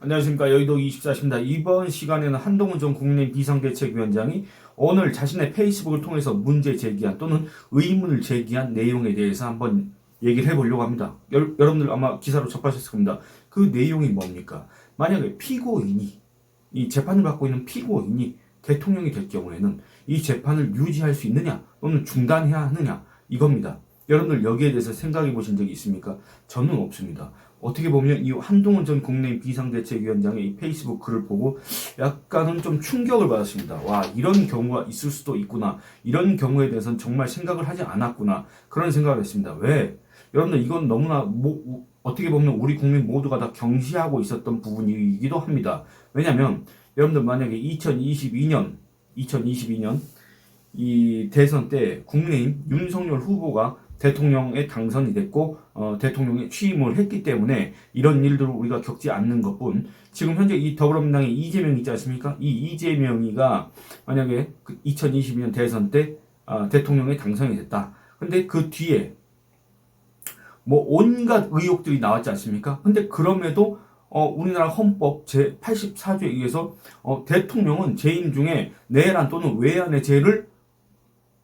안녕하십니까 여의도 24시입니다. 이번 시간에는 한동훈 전 국민의힘 비상대책위원장이 오늘 자신의 페이스북을 통해서 문제 제기한 또는 의문을 제기한 내용에 대해서 한번 얘기를 해보려고 합니다. 여, 여러분들 아마 기사로 접하셨을 겁니다. 그 내용이 뭡니까? 만약에 피고인이 이 재판을 받고 있는 피고인이 대통령이 될 경우에는 이 재판을 유지할 수 있느냐 또는 중단해야 하느냐 이겁니다. 여러분들 여기에 대해서 생각해 보신 적이 있습니까? 저는 없습니다. 어떻게 보면 이 한동훈 전 국내인 비상대책위원장의 이 페이스북 글을 보고 약간은 좀 충격을 받았습니다. 와, 이런 경우가 있을 수도 있구나. 이런 경우에 대해서는 정말 생각을 하지 않았구나. 그런 생각을 했습니다. 왜? 여러분들 이건 너무나 뭐, 어떻게 보면 우리 국민 모두가 다 경시하고 있었던 부분이기도 합니다. 왜냐면 여러분들 만약에 2022년 2022년 이 대선 때 국민의힘 윤석열 후보가 대통령에 당선이 됐고 어, 대통령에 취임을 했기 때문에 이런 일들을 우리가 겪지 않는 것뿐 지금 현재 이 더불어민주당의 이재명 있지 않습니까? 이 이재명이가 만약에 그 2022년 대선 때 아, 대통령에 당선이 됐다. 근데 그 뒤에 뭐 온갖 의혹들이 나왔지 않습니까? 근데 그럼에도 어, 우리나라 헌법 제 84조에 의해서 어, 대통령은 재임 중에 내란 또는 외환의 죄를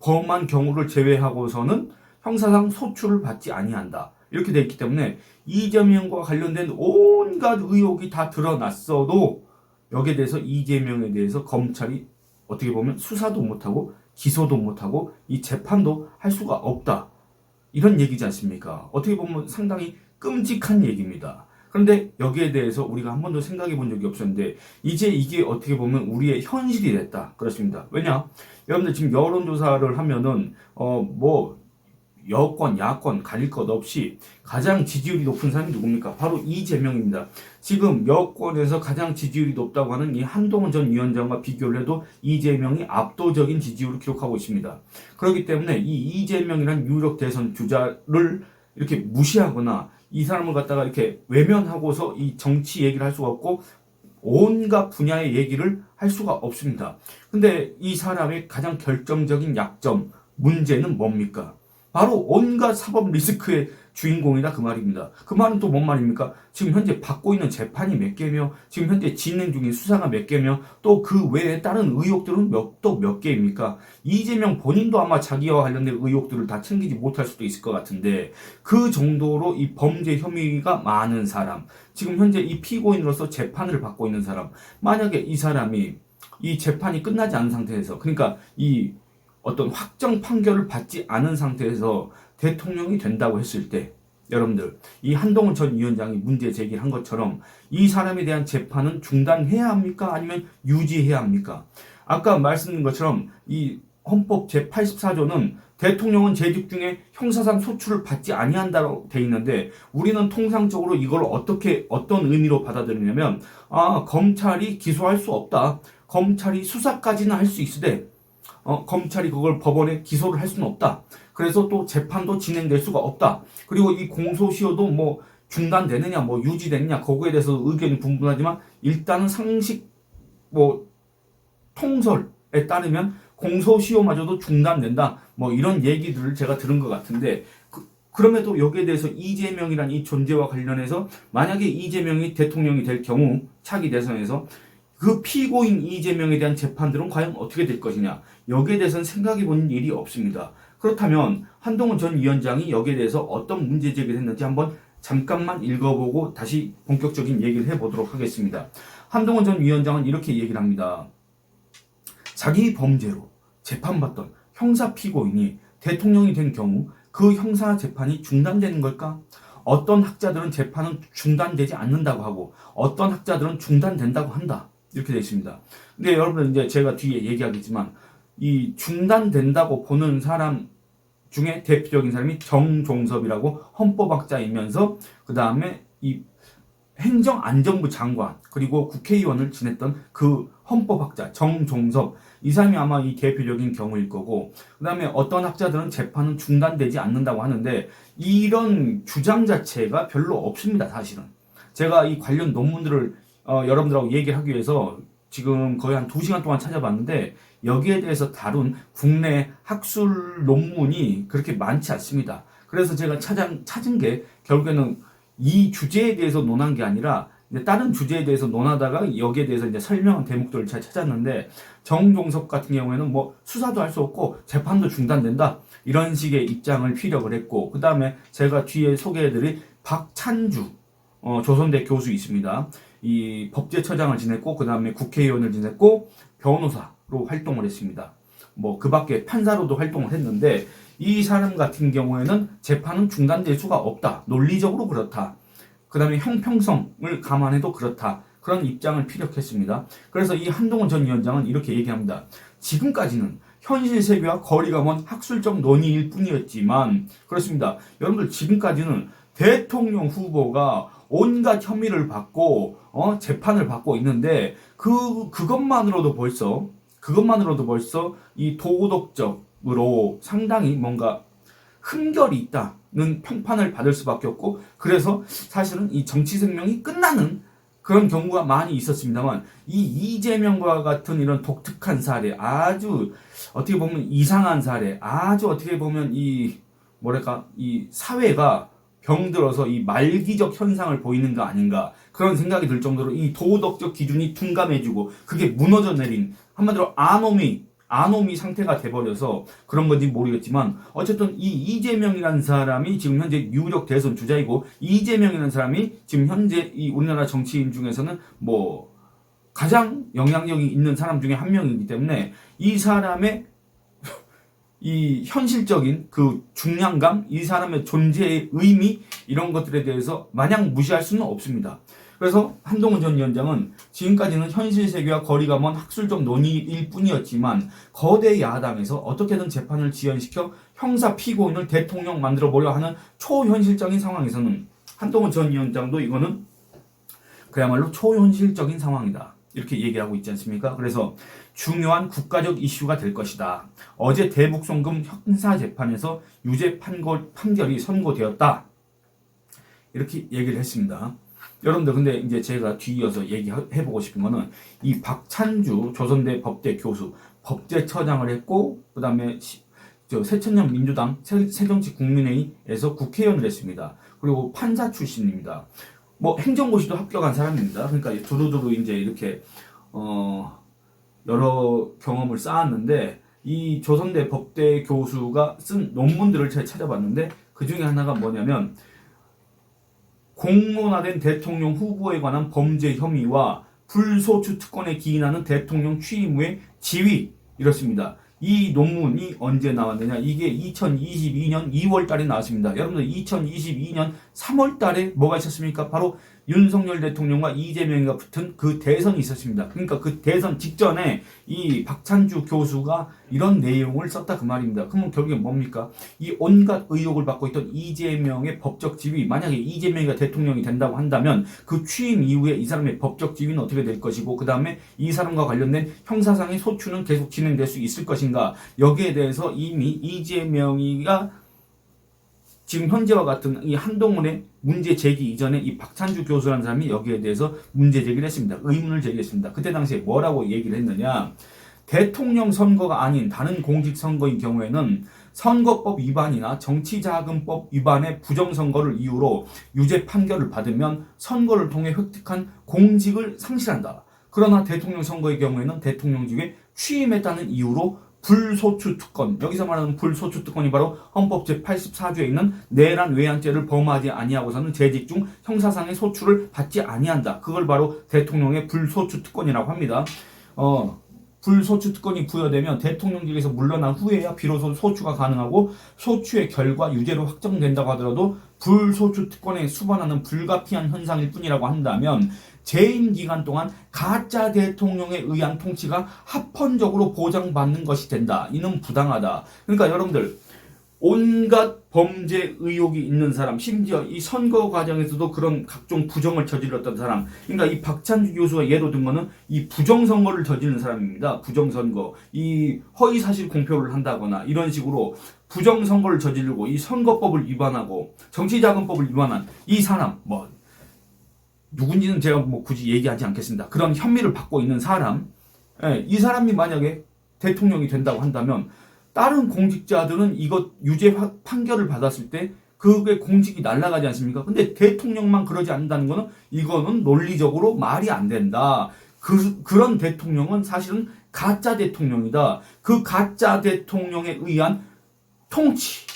범한 경우를 제외하고서는 형사상 소출을 받지 아니한다. 이렇게 돼 있기 때문에 이재명과 관련된 온갖 의혹이 다 드러났어도 여기에 대해서 이재명에 대해서 검찰이 어떻게 보면 수사도 못하고 기소도 못하고 이 재판도 할 수가 없다. 이런 얘기지 않습니까? 어떻게 보면 상당히 끔찍한 얘기입니다. 그런데 여기에 대해서 우리가 한 번도 생각해 본 적이 없었는데 이제 이게 어떻게 보면 우리의 현실이 됐다. 그렇습니다. 왜냐? 여러분들 지금 여론조사를 하면은 어뭐 여권, 야권 가릴 것 없이 가장 지지율이 높은 사람이 누굽니까? 바로 이재명입니다. 지금 여권에서 가장 지지율이 높다고 하는 이 한동훈 전 위원장과 비교를 해도 이재명이 압도적인 지지율을 기록하고 있습니다. 그렇기 때문에 이 이재명이란 유력 대선 주자를 이렇게 무시하거나 이 사람을 갖다가 이렇게 외면하고서 이 정치 얘기를 할 수가 없고 온갖 분야의 얘기를 할 수가 없습니다. 근데 이 사람의 가장 결정적인 약점, 문제는 뭡니까? 바로 온갖 사법 리스크의 주인공이다 그 말입니다. 그 말은 또 뭔 말입니까? 지금 현재 받고 있는 재판이 몇 개며 지금 현재 진행 중인 수사가 몇 개며 또 그 외에 다른 의혹들은 몇또몇 개입니까? 이재명 본인도 아마 자기와 관련된 의혹들을 다 챙기지 못할 수도 있을 것 같은데 그 정도로 이 범죄 혐의가 많은 사람 지금 현재 이 피고인으로서 재판을 받고 있는 사람 만약에 이 사람이 이 재판이 끝나지 않은 상태에서 그러니까 이 어떤 확정 판결을 받지 않은 상태에서 대통령이 된다고 했을 때 여러분들 이 한동훈 전 위원장이 문제 제기를 한 것처럼 이 사람에 대한 재판은 중단해야 합니까? 아니면 유지해야 합니까? 아까 말씀드린 것처럼 이 헌법 제 84조는 대통령은 재직 중에 형사상 소출을 받지 아니한다고 돼 있는데 우리는 통상적으로 이걸 어떻게 어떤 의미로 받아들이냐면 아 검찰이 기소할 수 없다. 검찰이 수사까지는 할 수 있으되 어, 검찰이 그걸 법원에 기소를 할 수는 없다. 그래서 또 재판도 진행될 수가 없다. 그리고 이 공소시효도 뭐 중단되느냐, 뭐 유지되느냐, 거기에 대해서 의견이 분분하지만 일단은 상식 뭐 통설에 따르면 공소시효마저도 중단된다. 뭐 이런 얘기들을 제가 들은 것 같은데 그, 그럼에도 여기에 대해서 이재명이란 이 존재와 관련해서 만약에 이재명이 대통령이 될 경우 차기 대선에서 그 피고인 이재명에 대한 재판들은 과연 어떻게 될 것이냐 여기에 대해서는 생각해 본 일이 없습니다. 그렇다면 한동훈 전 위원장이 여기에 대해서 어떤 문제 제기를 했는지 한번 잠깐만 읽어보고 다시 본격적인 얘기를 해보도록 하겠습니다. 한동훈 전 위원장은 이렇게 얘기를 합니다. 자기 범죄로 재판받던 형사 피고인이 대통령이 된 경우 그 형사 재판이 중단되는 걸까? 어떤 학자들은 재판은 중단되지 않는다고 하고 어떤 학자들은 중단된다고 한다. 이렇게 되어 있습니다. 근데 여러분 이제 제가 뒤에 얘기하겠지만 이 중단된다고 보는 사람 중에 대표적인 사람이 정종섭이라고 헌법학자이면서 그 다음에 이 행정안전부 장관 그리고 국회의원을 지냈던 그 헌법학자 정종섭 이 사람이 아마 이 대표적인 경우일 거고 그 다음에 어떤 학자들은 재판은 중단되지 않는다고 하는데 이런 주장 자체가 별로 없습니다 사실은 제가 이 관련 논문들을 어, 여러분들하고 얘기를 하기 위해서 지금 거의 한 2시간 동안 찾아봤는데 여기에 대해서 다룬 국내 학술 논문이 그렇게 많지 않습니다. 그래서 제가 찾은, 찾은 게 결국에는 이 주제에 대해서 논한 게 아니라 다른 주제에 대해서 논하다가 여기에 대해서 이제 설명한 대목들을 잘 찾았는데 정종섭 같은 경우에는 뭐 수사도 할 수 없고 재판도 중단된다 이런 식의 입장을 피력을 했고 그 다음에 제가 뒤에 소개해드릴 박찬주 어, 조선대 교수 있습니다. 이 법제처장을 지냈고 그 다음에 국회의원을 지냈고 변호사로 활동을 했습니다. 뭐 그 밖에 판사로도 활동을 했는데 이 사람 같은 경우에는 재판은 중단될 수가 없다. 논리적으로 그렇다. 그 다음에 형평성을 감안해도 그렇다. 그런 입장을 피력했습니다. 그래서 이 한동훈 전 위원장은 이렇게 얘기합니다. 지금까지는 현실 세계와 거리가 먼 학술적 논의일 뿐이었지만 그렇습니다. 여러분들 지금까지는 대통령 후보가 온갖 혐의를 받고 어, 재판을 받고 있는데 그 그것만으로도 벌써 그것만으로도 벌써 이 도덕적으로 상당히 뭔가 흠결이 있다는 평판을 받을 수밖에 없고 그래서 사실은 이 정치 생명이 끝나는 그런 경우가 많이 있었습니다만 이 이재명과 같은 이런 독특한 사례 아주 어떻게 보면 이상한 사례 아주 어떻게 보면 이 뭐랄까 이 사회가 병들어서 이 말기적 현상을 보이는 거 아닌가 그런 생각이 들 정도로 이 도덕적 기준이 둔감해지고 그게 무너져 내린 한마디로 아노미 아노미 상태가 돼버려서 그런 건지 모르겠지만 어쨌든 이 이재명이라는 사람이 지금 현재 유력 대선 주자이고 이재명이라는 사람이 지금 현재 이 우리나라 정치인 중에서는 뭐 가장 영향력이 있는 사람 중에 한 명이기 때문에 이 사람의 이 현실적인 그 중량감, 이 사람의 존재의 의미 이런 것들에 대해서 마냥 무시할 수는 없습니다. 그래서 한동훈 전 위원장은 지금까지는 현실 세계와 거리가 먼 학술적 논의일 뿐이었지만 거대 야당에서 어떻게든 재판을 지연시켜 형사 피고인을 대통령 만들어 보려 하는 초현실적인 상황에서는 한동훈 전 위원장도 이거는 그야말로 초현실적인 상황이다. 이렇게 얘기하고 있지 않습니까? 그래서 중요한 국가적 이슈가 될 것이다. 어제 대북송금 형사 재판에서 유죄 판결, 판결이 선고되었다. 이렇게 얘기를 했습니다. 여러분들 근데 이제 제가 뒤이어서 얘기해 보고 싶은 거는 이 박찬주 조선대 법대 교수 법제처장을 했고 그 다음에 저 새천년 민주당 새정치 국민회의에서 국회의원을 했습니다. 그리고 판사 출신입니다. 뭐 행정고시도 합격한 사람입니다. 그러니까 두루두루 이제 이렇게 어 여러 경험을 쌓았는데 이 조선대 법대 교수가 쓴 논문들을 제가 찾아봤는데 그 중에 하나가 뭐냐면 공론화된 대통령 후보에 관한 범죄 혐의와 불소추 특권에 기인하는 대통령 취임 후의 지위 이렇습니다. 이 논문이 언제 나왔느냐? 이게 2022년 2월 달에 나왔습니다. 여러분들 2022년 3월 달에 뭐가 있었습니까? 바로 윤석열 대통령과 이재명이가 붙은 그 대선이 있었습니다. 그러니까 그 대선 직전에 이 박찬주 교수가 이런 내용을 썼다 그 말입니다. 그러면 결국에 뭡니까? 이 온갖 의혹을 받고 있던 이재명의 법적 지위, 만약에 이재명이가 대통령이 된다고 한다면 그 취임 이후에 이 사람의 법적 지위는 어떻게 될 것이고 그 다음에 이 사람과 관련된 형사상의 소추는 계속 진행될 수 있을 것인가 여기에 대해서 이미 이재명이가 지금 현재와 같은 이 한동훈의 문제 제기 이전에 이 박찬주 교수라는 사람이 여기에 대해서 문제 제기를 했습니다. 의문을 제기했습니다. 그때 당시에 뭐라고 얘기를 했느냐. 대통령 선거가 아닌 다른 공직 선거인 경우에는 선거법 위반이나 정치자금법 위반의 부정선거를 이유로 유죄 판결을 받으면 선거를 통해 획득한 공직을 상실한다. 그러나 대통령 선거의 경우에는 대통령직에 취임했다는 이유로 불소추 특권 여기서 말하는 불소추 특권이 바로 헌법 제84조에 있는 내란 외환죄를 범하지 아니하고서는 재직 중 형사상의 소추를 받지 아니한다. 그걸 바로 대통령의 불소추 특권이라고 합니다. 어, 불소추 특권이 부여되면 대통령직에서 물러난 후에야 비로소 소추가 가능하고 소추의 결과 유죄로 확정된다고 하더라도 불소추 특권에 수반하는 불가피한 현상일 뿐이라고 한다면 재임 기간 동안 가짜 대통령에 의한 통치가 합헌적으로 보장받는 것이 된다. 이는 부당하다. 그러니까 여러분들 온갖 범죄 의혹이 있는 사람, 심지어 이 선거 과정에서도 그런 각종 부정을 저질렀던 사람. 그러니까 이 박찬주 교수가 예로 든 거는 이 부정선거를 저지른 사람입니다. 부정선거. 이 허위사실 공표를 한다거나 이런 식으로 부정선거를 저지르고 이 선거법을 위반하고 정치자금법을 위반한 이 사람, 뭐, 누군지는 제가 뭐 굳이 얘기하지 않겠습니다. 그런 혐의를 받고 있는 사람, 예, 이 사람이 만약에 대통령이 된다고 한다면 다른 공직자들은 이것 유죄 판결을 받았을 때 그게 공직이 날아가지 않습니까? 근데 대통령만 그러지 않는다는 거는 이거는 논리적으로 말이 안 된다. 그, 그런 대통령은 사실은 가짜 대통령이다. 그 가짜 대통령에 의한 통치.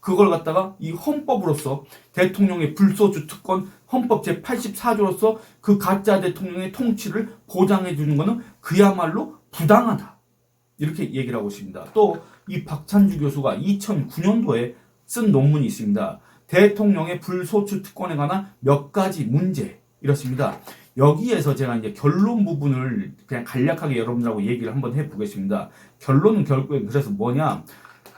그걸 갖다가 이 헌법으로서 대통령의 불소주 특권 헌법 제84조로서 그 가짜 대통령의 통치를 보장해 주는 것은 그야말로 부당하다. 이렇게 얘기를 하고 있습니다. 또 이 박찬주 교수가 2009년도에 쓴 논문이 있습니다. 대통령의 불소추 특권에 관한 몇 가지 문제 이렇습니다. 여기에서 제가 이제 결론 부분을 그냥 간략하게 여러분들하고 얘기를 한번 해보겠습니다. 결론은 결국엔 그래서 뭐냐?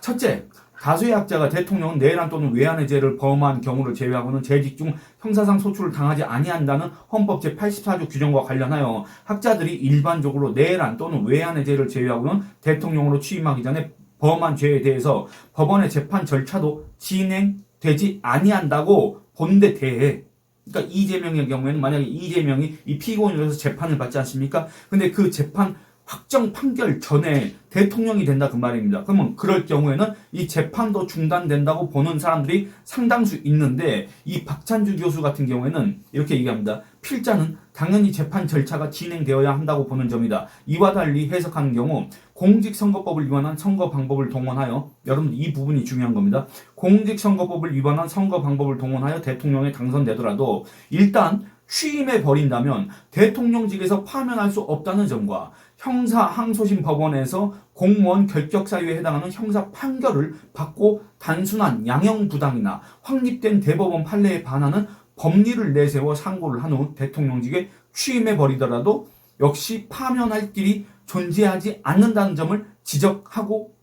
첫째, 다수의 학자가 대통령은 내란 또는 외환의 죄를 범한 경우를 제외하고는 재직 중 형사상 소출을 당하지 아니한다는 헌법 제84조 규정과 관련하여 학자들이 일반적으로 내란 또는 외환의 죄를 제외하고는 대통령으로 취임하기 전에 범한 죄에 대해서 법원의 재판 절차도 진행되지 아니한다고 본데 대해 그러니까 이재명의 경우에는 만약에 이재명이 이 피고인으로서 재판을 받지 않습니까? 근데 그 재판 확정 판결 전에 대통령이 된다 그 말입니다. 그러면 그럴 경우에는 이 재판도 중단된다고 보는 사람들이 상당수 있는데 이 박찬주 교수 같은 경우에는 이렇게 얘기합니다. 필자는 당연히 재판 절차가 진행되어야 한다고 보는 점이다. 이와 달리 해석하는 경우 공직선거법을 위반한 선거 방법을 동원하여 여러분 이 부분이 중요한 겁니다. 공직선거법을 위반한 선거 방법을 동원하여 대통령에 당선되더라도 일단 취임해 버린다면 대통령직에서 파면할 수 없다는 점과 형사 항소심 법원에서 공무원 결격 사유에 해당하는 형사 판결을 받고 단순한 양형 부당이나 확립된 대법원 판례에 반하는 법리를 내세워 상고를 한 후 대통령직에 취임해 버리더라도 역시 파면할 길이 존재하지 않는다는 점을 지적하고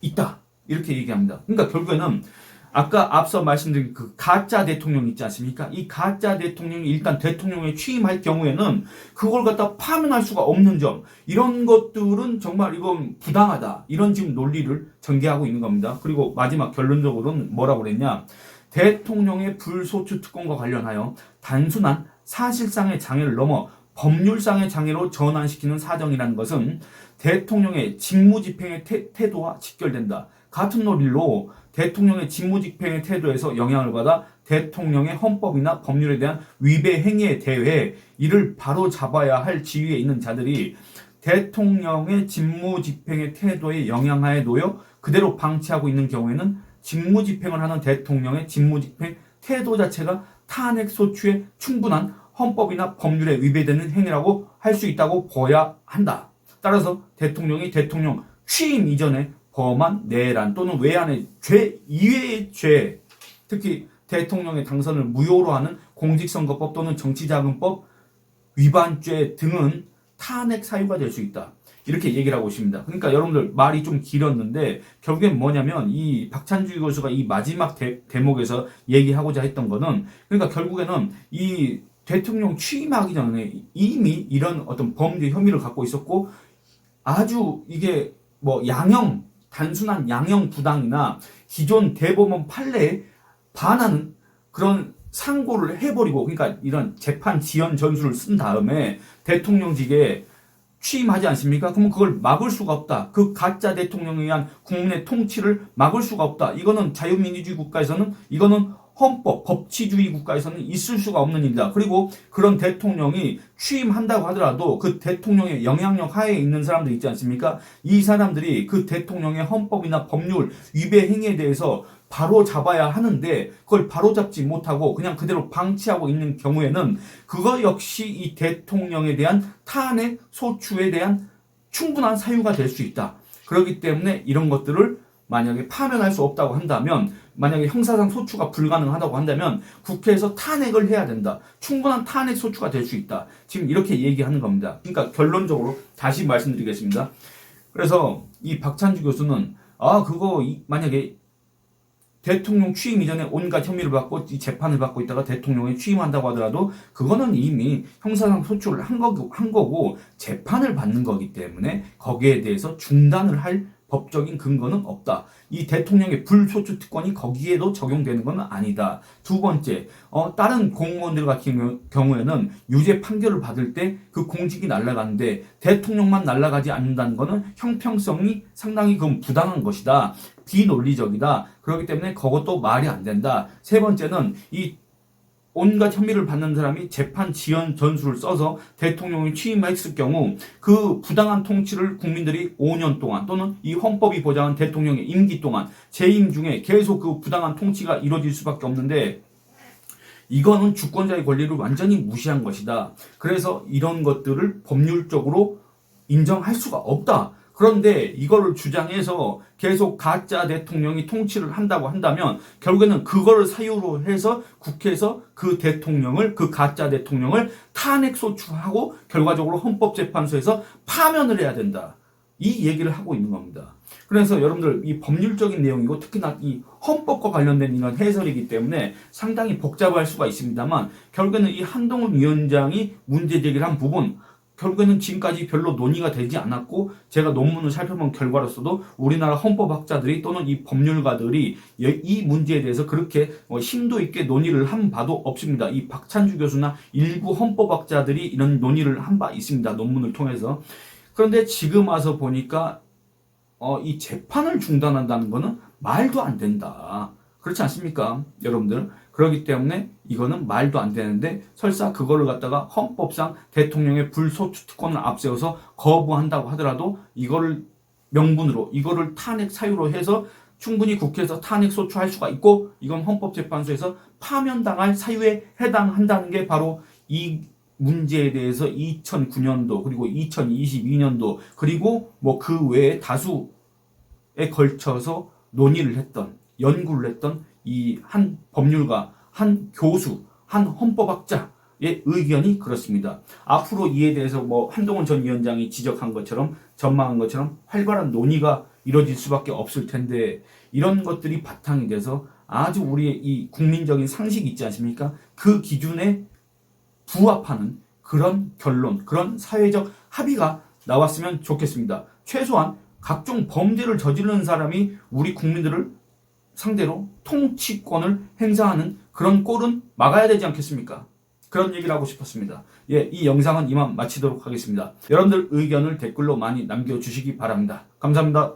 있다. 이렇게 얘기합니다. 그러니까 결국에는 아까 앞서 말씀드린 그 가짜 대통령 있지 않습니까? 이 가짜 대통령이 일단 대통령에 취임할 경우에는 그걸 갖다 파면할 수가 없는 점 이런 것들은 정말 이건 부당하다 이런 지금 논리를 전개하고 있는 겁니다. 그리고 마지막 결론적으로는 뭐라고 그랬냐? 대통령의 불소추 특권과 관련하여 단순한 사실상의 장애를 넘어 법률상의 장애로 전환시키는 사정이라는 것은 대통령의 직무집행의 태, 도와 직결된다. 같은 논리로 대통령의 직무집행의 태도에서 영향을 받아 대통령의 헌법이나 법률에 대한 위배 행위에 대해 이를 바로 잡아야 할 지위에 있는 자들이 대통령의 직무집행의 태도에 영향하에 놓여 그대로 방치하고 있는 경우에는 직무집행을 하는 대통령의 직무집행 태도 자체가 탄핵 소추에 충분한 헌법이나 법률에 위배되는 행위라고 할 수 있다고 보아야 한다. 따라서 대통령이 대통령 취임 이전에 범한 내란 또는 외환의 죄 이외의 죄, 특히 대통령의 당선을 무효로 하는 공직선거법 또는 정치자금법 위반죄 등은 탄핵 사유가 될 수 있다. 이렇게 얘기를 하고 있습니다. 그러니까 여러분들 말이 좀 길었는데 결국엔 뭐냐면 이 박찬주 교수가 이 마지막 대, 대목에서 얘기하고자 했던 거는 그러니까 결국에는 이 대통령 취임하기 전에 이미 이런 어떤 범죄 혐의를 갖고 있었고 아주 이게 뭐 양형 단순한 양형 부당이나 기존 대법원 판례에 반하는 그런 상고를 해버리고 그러니까 이런 재판 지연 전술을 쓴 다음에 대통령직에 취임하지 않습니까? 그러면 그걸 막을 수가 없다. 그 가짜 대통령에 의한 국민의 통치를 막을 수가 없다. 이거는 자유민주주의 국가에서는 이거는 헌법, 법치주의 국가에서는 있을 수가 없는 일이다. 그리고 그런 대통령이 취임한다고 하더라도 그 대통령의 영향력 하에 있는 사람들 있지 않습니까? 이 사람들이 그 대통령의 헌법이나 법률 위배 행위에 대해서 바로 잡아야 하는데 그걸 바로 잡지 못하고 그냥 그대로 방치하고 있는 경우에는 그거 역시 이 대통령에 대한 탄핵 소추에 대한 충분한 사유가 될 수 있다. 그렇기 때문에 이런 것들을 만약에 파면할 수 없다고 한다면 만약에 형사상 소추가 불가능하다고 한다면 국회에서 탄핵을 해야 된다. 충분한 탄핵 소추가 될 수 있다. 지금 이렇게 얘기하는 겁니다. 그러니까 결론적으로 다시 말씀드리겠습니다. 그래서 이 박찬주 교수는 아 그거 만약에 대통령 취임 이전에 온갖 혐의를 받고 재판을 받고 있다가 대통령에 취임한다고 하더라도 그거는 이미 형사상 소추를 한 거고, 한 거고 재판을 받는 거기 때문에 거기에 대해서 중단을 할 법적인 근거는 없다. 이 대통령의 불소추 특권이 거기에도 적용되는 것은 아니다. 두 번째, 어, 다른 공무원들 같은 경우에는 유죄 판결을 받을 때 그 공직이 날아가는데 대통령만 날아가지 않는다는 것은 형평성이 상당히 그 부당한 것이다. 비논리적이다. 그렇기 때문에 그것도 말이 안 된다. 세 번째는 이 온갖 혐의를 받는 사람이 재판 지연 전술을 써서 대통령이 취임했을 경우 그 부당한 통치를 국민들이 5년 동안 또는 이 헌법이 보장한 대통령의 임기 동안 재임 중에 계속 그 부당한 통치가 이루어질 수밖에 없는데 이거는 주권자의 권리를 완전히 무시한 것이다. 그래서 이런 것들을 법률적으로 인정할 수가 없다. 그런데 이거를 주장해서 계속 가짜 대통령이 통치를 한다고 한다면 결국에는 그거를 사유로 해서 국회에서 그 대통령을 그 가짜 대통령을 탄핵 소추하고 결과적으로 헌법재판소에서 파면을 해야 된다. 이 얘기를 하고 있는 겁니다. 그래서 여러분들 이 법률적인 내용이고 특히나 이 헌법과 관련된 이런 해설이기 때문에 상당히 복잡할 수가 있습니다만 결국에는 이 한동훈 위원장이 문제 제기를 한 부분 결국에는 지금까지 별로 논의가 되지 않았고 제가 논문을 살펴본 결과로서도 우리나라 헌법학자들이 또는 이 법률가들이 이 문제에 대해서 그렇게 뭐 심도 있게 논의를 한 바도 없습니다. 이 박찬주 교수나 일부 헌법학자들이 이런 논의를 한 바 있습니다. 논문을 통해서. 그런데 지금 와서 보니까 어, 이 재판을 중단한다는 거는 말도 안 된다. 그렇지 않습니까? 여러분들. 그렇기 때문에 이거는 말도 안 되는데 설사 그거를 갖다가 헌법상 대통령의 불소추 특권을 앞세워서 거부한다고 하더라도 이거를 명분으로 이거를 탄핵 사유로 해서 충분히 국회에서 탄핵 소추할 수가 있고 이건 헌법재판소에서 파면당할 사유에 해당한다는 게 바로 이 문제에 대해서 2009년도 그리고 2022년도 그리고 뭐 그 외에 다수에 걸쳐서 논의를 했던 연구를 했던 이 한 법률가, 한 교수, 한 헌법학자 의 의견이 그렇습니다. 앞으로 이에 대해서 뭐 한동훈 전 위원장이 지적한 것처럼 전망한 것처럼 활발한 논의가 이뤄질 수밖에 없을 텐데 이런 것들이 바탕이 돼서 아주 우리의 이 국민적인 상식이 있지 않습니까? 그 기준에 부합하는 그런 결론, 그런 사회적 합의가 나왔으면 좋겠습니다. 최소한 각종 범죄를 저지르는 사람이 우리 국민들을 상대로 통치권을 행사하는 그런 꼴은 막아야 되지 않겠습니까? 그런 얘기를 하고 싶었습니다. 예, 이 영상은 이만 마치도록 하겠습니다. 여러분들 의견을 댓글로 많이 남겨주시기 바랍니다. 감사합니다.